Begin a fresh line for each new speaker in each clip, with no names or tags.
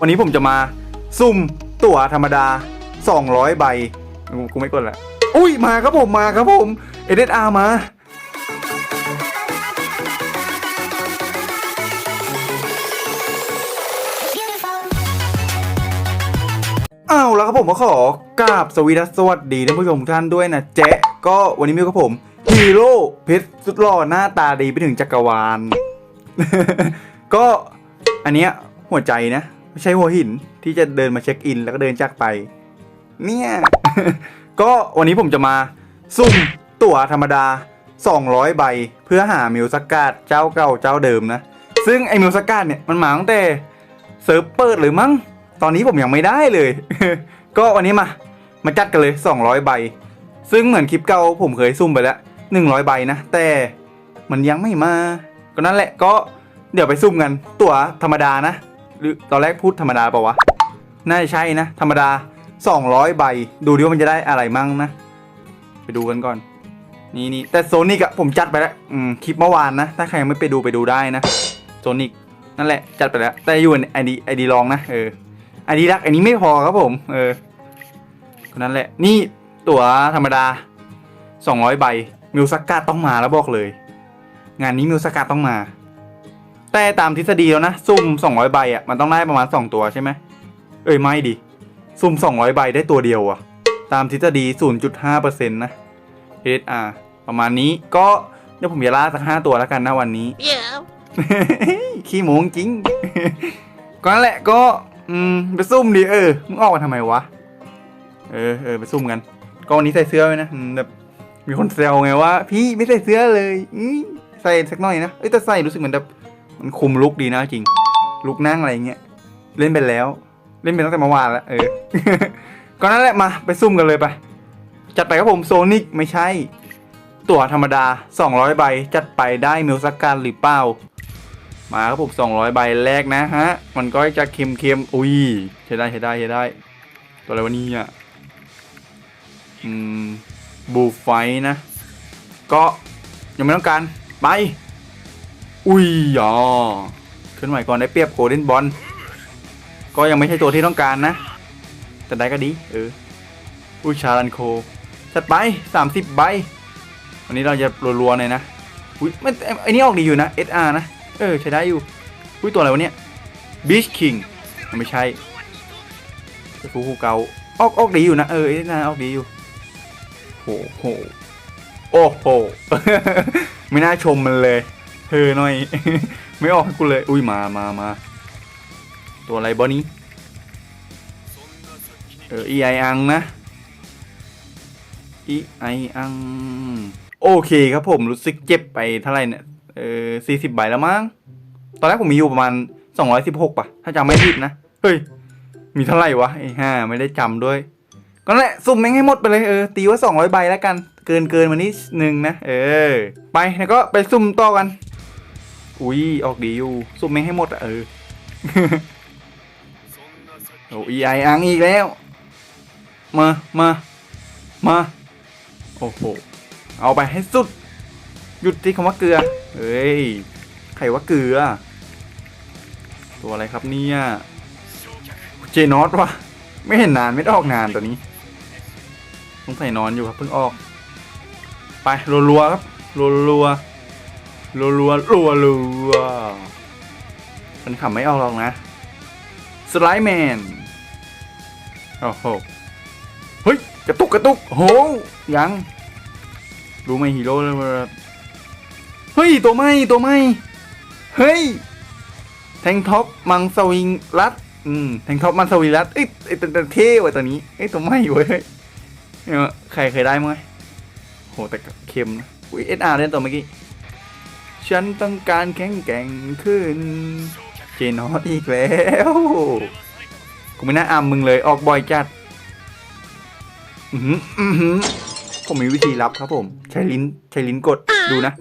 วันนี้ผมจะมาซุ่มตั๋วธรรมดา 200 ใบ กูไม่กดละ อุ้ยมาครับผมมาครับผมเอเดอาร์มา อ้าวแล้วครับผมก็ขอกราบสวีดัสสวัสดีท่านผู้ชมทุกท่านด้วยนะแจ๊ก็วันนี้มีกับผมฮีโร่เพชรสุดหล่อหน้าตาดีไปถึงจักรวาล ก็อันเนี้ยหัวใจนะ ไม่ใช่หัวหินที่จะเดินมาเช็คอิน แล้วก็เดินจากไป เนี่ย ก็วันนี้ผมจะมาซุ่มตั๋วธรรมดา 200 ใบ เพื่อหามิวสกัดเจ้าเก่าเจ้าเดิมนะ ซึ่งไอมิวสกัดเนี่ยมันมาตั้งแต่เซิร์ฟเปิดหรือมั้ง ตอนนี้ผมยังไม่ได้เลย ก็วันนี้มา มาจัดกันเลย 200 ใบ ซึ่งเหมือนคลิปเก่าผมเคยซุ่มไปแล้ว 100 ใบนะ แต่มันยังไม่มา ก็นั่นแหละก็เดี๋ยวไปซุ่มกันตั๋วธรรมดานะ หรือตอนแรกพูดธรรมดาเปล่าวะ น่าจะใช่นะ ธรรมดา 200 ใบ ดูดิว่ามันจะได้อะไรมั่งนะ ไปดูกันก่อน นี่นี่แต่โซนิกอะผมจัดไปแล้ว อืม คลิปเมื่อวานนะ ถ้าใครยังไม่ไปดูไปดูได้นะ โซนิก นั่นแหละ จัดไปแล้ว แต่อยู่ในไอดีไอดีลองนะ เออ ไอดีรักอันนี้ไม่พอครับผม เออก็นั่นแหละ นี่ตั๋วธรรมดา 200 ใบ มิวสักกาต้องมาแล้วบอกเลย งานนี้มิวสักกาต้องมา แต่ตามทฤษฎีแล้วนะซุ่ม200ใบอะมันต้องได้ประมาณ 2 ตัวใช่ไหมเอ้ยไม่ดิซุ่ม200ใบได้ตัวเดียวอะ ตามทฤษฎี 0.5%นะ HSR ประมาณนี้ก็เดี๋ยวผมจะล่าสัก5ตัวแล้วกันนะวันนี้
Yeah.
ขี้โมงจริง ก็นั่นแหละก็อืมไปซุ่มดิเออมึงออกมาทำไมวะ เออเออไปซุ่มกัน ก็วันนี้ใส่เสื้อไว้นะอืมแบบมีคนแซวไงว่า พี่ไม่ใส่เสื้อเลยอืมใส่สักหน่อยนะเอ้ยแต่ใส่รู้สึกเหมือนแบบ มันคุมลุกดีนะจริง ลุกนั่งอะไรเงี้ย เล่นไปแล้ว เล่นไปตั้งแต่เมื่อวานแล้ว เออ ก็นั่นแหละมาไปซุ่มกันเลยไป จัดไปครับผมโซนิกไม่ใช่ ตั๋วธรรมดา 200 ใบ จัดไปได้มิลสการหรือเปล่า มาครับผม 200 ใบแรกนะฮะ มันก็จะเค็มๆ อุ้ยใช้ได้ใช้ได้ใช้ได้ ตัวอะไรวะนี่อะอืมบูไฟนะ ก็ยังไม่ต้องการ ไป อุ้ยอ๋อขึ้นใหม่ก่อนได้เปรียบโกลเด้นบอลก็ยังไม่ใช่ตัวที่ต้องการนะ แต่ได้ก็ดี เออ อุ้ยชาลันโคจัดไป30ใบ วันนี้เราจะรัวๆหน่อยนะ อุ้ยมันไอ้นี่ออกดีอยู่นะ SR นะ เออ ใช้ได้อยู่ อุ้ยตัวอะไรวะเนี่ย Beach King มันไม่ใช่ฟูคูเกาออกออกดีอยู่นะ เออ SR ออกดีอยู่โหโหโอ้โห ไม่น่าชมมันเลย เธอหน่อย ไม่ออกให้กูเลย อุ้ยมามามาตัวอะไรบอนี้เออ EI อังนะ EI อัง โอเคครับผมรู้สึกเจ็บไปเท่าไหร่เนี่ยเออสี่สิบใบแล้วมั้งตอนแรกผมมีอยู่ประมาณสองร้อยสิบหกป่ะ ถ้าจำไม่ผิดนะ เฮ้ย มีเท่าไหร่วะไอ้ห่าไม่ได้จำด้วย ก็แหละสุ่มแม่งให้หมดไปเลยเออตีว่าสองร้อยใบแล้วกัน เกินเกินมานิดนึงนะ เออ ไปแล้วก็ไปสุ่มต่อกัน อุ้ยออกดีอยู่สุ่มแม่งให้หมดอะเออโอ้ยไออังอีกแล้ว มามามาโอ้โหเอาไปให้สุด หยุดที่คำว่าเกลือเฮ้ยใครว่าเกลือ ตัวอะไรครับเนี่ยเจนอตวะไม่เห็นนานไม่ได้ออกนานตัวนี้ต้องใส่นอนอยู่ครับเพิ่งออก ไปรัวๆครับรัวๆ รัวรัวรัวรัวมันขำไม่ออกหรอกนะ สไลด์แมน โอ้โห เฮ้ย กระตุกกระตุกโห ยัง รู้ไหมฮีโร่เลยว่าเฮ้ย ตัวไม่ตัวไม่ เฮ้ย แทงท็อปมังสวิงรัดอืมแทงท็อปมังสวิงรัดเอ้ยไอ้ตัวเท่ว่ะตัวนี้เอ้ยตัวไม่เว้ยเนี่ยใครเคยได้มั้ยโหแต่เค็มนะอุ้ยเอสอาร์เล่นตัวเมื่อกี้ ฉันต้องการแข็งแกร่งขึ้น เจนอตอีกแล้วกูไม่น่าอามมึงเลยออกบ่อยจัด อือหืออือหือผมมีวิธีลับครับผม ใช้ลิ้นใช้ลิ้นกดดูนะ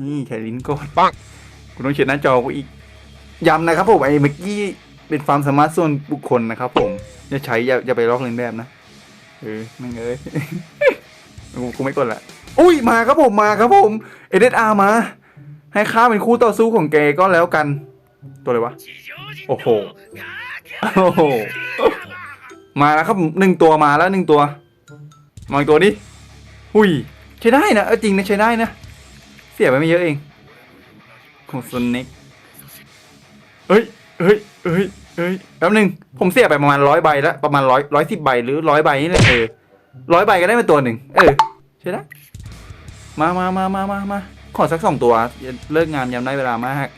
นี่ใช้ลิ้นกด
ปัง
คุณต้องเช็ดหน้าจอกูอีกย้ำนะครับผมไอ้เมื่อกี้เป็นความสามารถส่วนบุคคลนะครับผมอย่าใช้อย่าอย่าไปลอกเลียนแบบนะเออไม่เอ้ยกูกูไม่กดละ อุ้ยมาครับผมมาครับผมเอเดอาร์มา ให้ข้าเป็นคู่ต่อสู้ของแกก็แล้วกัน ตัวอะไรวะ โอ้โหโอ้โหมาแล้วครับหนึ่งตัวมาแล้วหนึ่งตัวมาอีกตัวนี้หุยใช้ได้นะจริงนะใช้ได้นะ เสียไปไม่เยอะเองของสน็กเฮ้ยเฮ้ยเฮ้ยเฮ้ยแป๊บหนึงผมเสียไปประมาณร้อยใบแล้วประมาณร้อยร้อยสิบใบหรือร้อยใบนี่แหละเออร้อยใบก็ได้มาตัวหนึ่งเออใช่ได้ม มามามามามามาขอสักสองตัว เลิกงานยามได้เวลามาก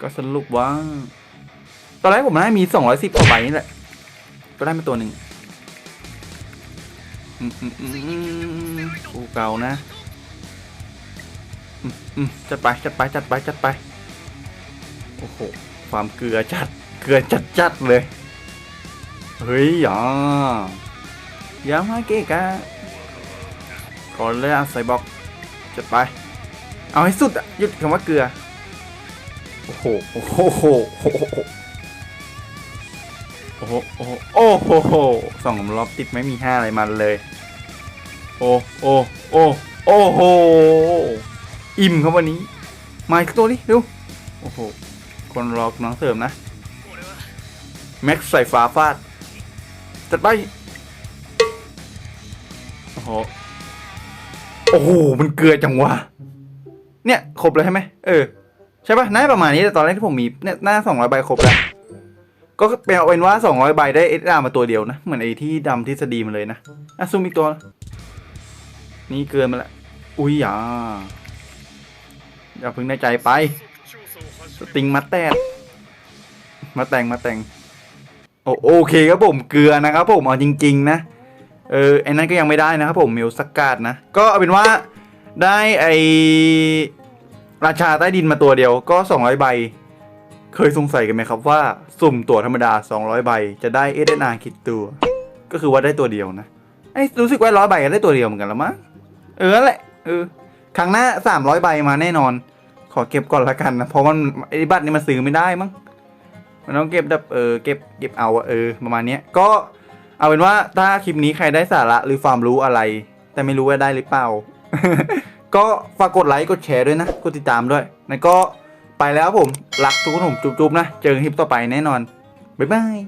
ก็สรุปว่า ตอนแรกผมได้มีสองร้อยสิบกว่าใบนี่แหละ ก็ได้มาตัวหนึ่งอืมอืมอืมอืมกูเก่านะอืมจัดไปจัดไปจัดไปจัดไปโอ้โหความเกลือจัด เกลือจัดจัดเลย เฮ้ยอย่าอย่ามาเกะกะ ก่อนเลยอะใส่บล็อกจัดไป เอาให้สุดอะหยุดคำว่าเกลือโอ้โหโอ้โห โอ้โห โอ้โห โอ้โห โอ้โห โอ้โหสองรอบติดไม่มีห้าอะไรมันเลย โอ้ โอ้ โอ้ โอ้โห อิ่มครับวันนี้ มาอีกตัวนี้เร็ว โอ้โห คนรอกน้องเสริมนะ แม็กซ์ใส่ฟ้าฟาดจัดไป โอ้โห โอ้โห มันเกลือจังวะ เนี่ย ครบเลยใช่ไหมเออ ใช่ปะน่าประมาณนี้แต่ตอนแรกที่ผมมีเนี่ยหน้าสองร้อยใบครบแล้ว ก็เป็นเอาเป็นว่าสองร้อยใบได้เอสอามาตัวเดียวนะ เหมือนไอ้ที่ดำทฤษฎีมาเลยนะอะซูมอีกตัว นี่เกินมาละ อุ้ยอย่าอย่าพึ่งในใจไป สติงมาแตกมาแต่งมาแต่ง โอโอเคครับผมเกลือนะครับผมเอาจริง ๆ นะ เออไอ้นั้นก็ยังไม่ได้นะครับผมมิวสกัดนะ ก็เอาเป็นว่าได้ไอราชาใต้ดินมาตัวเดียวก็ 200 ใบ เคยสงสัยกันไหมครับว่า สุ่มตัวธรรมดา 200 ใบ จะได้เอเดนาคิดตัว ก็คือว่าได้ตัวเดียวนะไอ้รู้สึกว่าร้อยใบก็ได้ตัวเดียวเหมือนกันแล้วมั้งเออแหละเออครั้งหน้า 300 ใบมาแน่นอน ขอเก็บก่อนละกันนะเพราะมันไอ้บัตรนี่มันซื้อไม่ได้มั้งมันต้องเก็บแบบเออเก็บเก็บเอาเออประมาณนี้ก็ เอาเป็นว่าถ้าคลิปนี้ใครได้สาระหรือความรู้อะไร แต่ไม่รู้ว่าได้หรือเปล่า ก็ฝากกดไลค์กดแชร์ด้วยนะกดติดตามด้วยแล้วก็ไปแล้วผมรักทุกคนผมจุ๊บๆนะ เจอกันคลิปต่อไปแน่นอนบ๊ายบาย